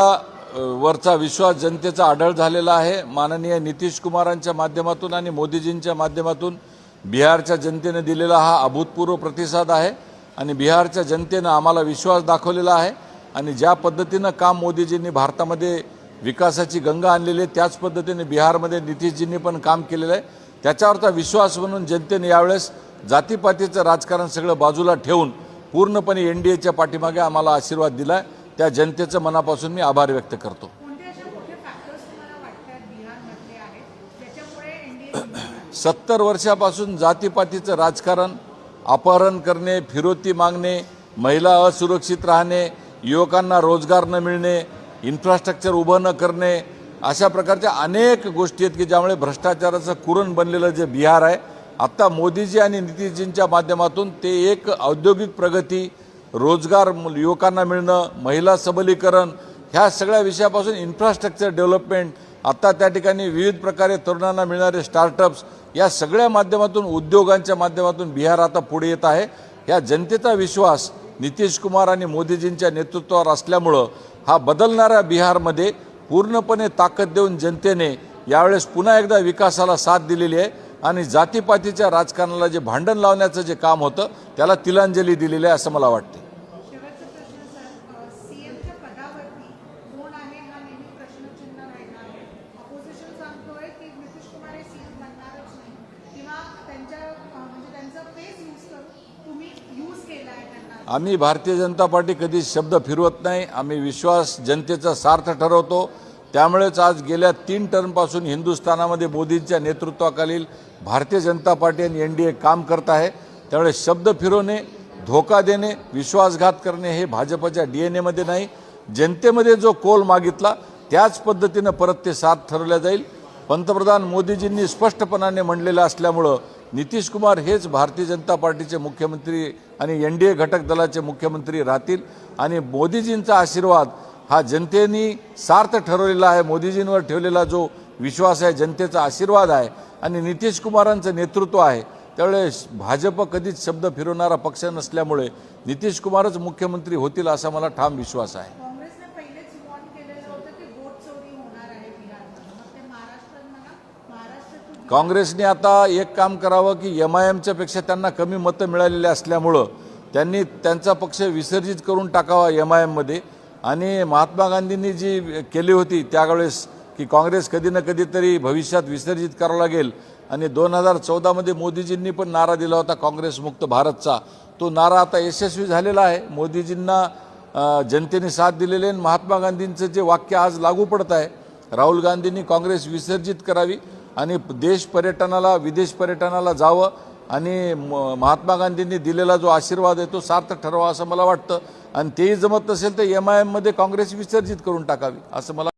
वरचा विश्वास जनतेचा आढळ झालेला आहे. माननीय नितीश कुमारांच्या माध्यमातून आणि मोदीजींच्या माध्यमातून बिहारच्या जनतेने दिलेला हा अभूतपूर्व प्रतिसाद आहे आणि बिहारच्या जनतेनं आम्हाला विश्वास दाखवलेला आहे आणि ज्या पद्धतीनं काम मोदीजींनी भारतामध्ये विकासाची गंगा आणलेली आहे त्याच पद्धतीने बिहारमध्ये नितीशजींनी पण काम केलेलं आहे. त्याच्यावरचा विश्वास म्हणून जनतेने यावेळेस जातीपातीचं राजकारण सगळं बाजूला ठेवून पूर्णपणे एन डी एच्या पाठीमागे आम्हाला आशीर्वाद दिलाय. त्या जनतेचं मनापासून मी आभार व्यक्त करतो. सत्तर वर्षापासून जातीपातीचं राजकारण अपहरण करणे फिरोती मागणे महिला असुरक्षित राहणे युवकांना रोजगार न मिळणे इन्फ्रास्ट्रक्चर उभं न करणे अशा प्रकारच्या अनेक गोष्टी आहेत की ज्यामुळे भ्रष्टाचाराचं कुरण बनलेलं जे बिहार आहे आत्ता मोदीजी आणि नितीशजींच्या माध्यमातून ते एक औद्योगिक प्रगती रोजगार युवकांना मिळणं महिला सबलीकरण ह्या सगळ्या विषयापासून इन्फ्रास्ट्रक्चर डेव्हलपमेंट आत्ता त्या ठिकाणी विविध प्रकारे तरुणांना मिळणारे स्टार्टअप्स या सगळ्या माध्यमातून उद्योगांच्या माध्यमातून बिहार आता पुढे येत आहे. या जनतेचा विश्वास नितीश कुमार आणि मोदीजींच्या नेतृत्वावर असल्यामुळं हा बदलणाऱ्या बिहारमध्ये पूर्णपणे ताकद देऊन जनतेने यावेळेस पुन्हा एकदा विकासाला साथ दिलेली आहे आणि जातीपातीच्या राजकारणाला जे भांडण लावण्याचं जे काम होतं त्याला तिलांजली दिलेली आहे असं मला वाटतं शेवटचा प्रश्न सर सीएमच्या पदावरती कोण आहे हा नेहमी प्रश्नचिन्ह राहिला आहे ऑपोजिशन सांगतोय की नितीश कुमार हे सीएम बनणारच नाही किंवा त्यांच्या अं, म्हणजे त्यांचा फेस यूज करून तुम्ही यूज केला आहे त्यांना आम्ही भारतीय जनता पार्टी कधी शब्द फिरवत नाही. आम्ही विश्वास जनतेचा सार्थ ठरवतो. त्यामुळेच आज गेल्या तीन टर्मपासून हिंदुस्थानामध्ये मोदींच्या नेतृत्वाखालील भारतीय जनता पार्टी आणि एन डी ए काम करत आहे. त्यामुळे शब्द फिरवणे धोका देणे विश्वासघात करणे हे भाजपच्या डी एन एमध्ये नाही. जनतेमध्ये जो कोल मागितला त्याच पद्धतीनं परत ते साथ ठरवल्या जाईल. पंतप्रधान मोदीजींनी स्पष्टपणाने म्हणलेलं असल्यामुळं नितीश कुमार हेच भारतीय जनता पार्टीचे मुख्यमंत्री आणि एन डी ए घटक दलाचे मुख्यमंत्री राहतील. आणि मोदीजींचा आशीर्वाद हा जनतेनी सार्थ ठरवलेला आहे. मोदीजींवर ठेवलेला जो विश्वास आहे जनतेचा आशीर्वाद आहे आणि नितीश कुमारांचं नेतृत्व आहे. त्यामुळे भाजप कधीच शब्द फिरवणारा पक्ष नसल्यामुळे नितीश कुमारच मुख्यमंत्री होतील असा मला ठाम विश्वास आहे काँग्रेसने पहिलेच वॉर्न केलेलं होतं की वोट चोरी होणार आहे बिहारमध्ये मग ते महाराष्ट्रात म्हणा महाराष्ट्रातून काँग्रेसने आता एक काम करावं की एम आय एमच्या पेक्षा त्यांना कमी मतं मिळालेली असल्यामुळं त्यांनी त्यांचा पक्ष विसर्जित करून टाकावा एम आय एममध्ये आणि महात्मा गांधींनी जी केली होती त्यावेळेस की काँग्रेस कधी ना कधीतरी भविष्यात विसर्जित करावं लागेल. आणि दोन हजार चौदामध्ये मोदीजींनी पण नारा दिला होता काँग्रेसमुक्त भारतचा. तो नारा आता यशस्वी झालेला आहे. मोदीजींना जनतेने साथ दिलेले आणि महात्मा गांधींचं जे वाक्य आज लागू पडत आहे राहुल गांधींनी काँग्रेस विसर्जित करावी. आणि देश पर्यटनाला विदेश पर्यटनाला जावं आणि म- महात्मा गांधींनी दिलेला जो आशीर्वाद आहे तो सार्थ ठरवा असं मला वाटतं. आणि तेही जमत नसेल तर एम आय एममध्ये काँग्रेस विसर्जित करून टाकावी असं मला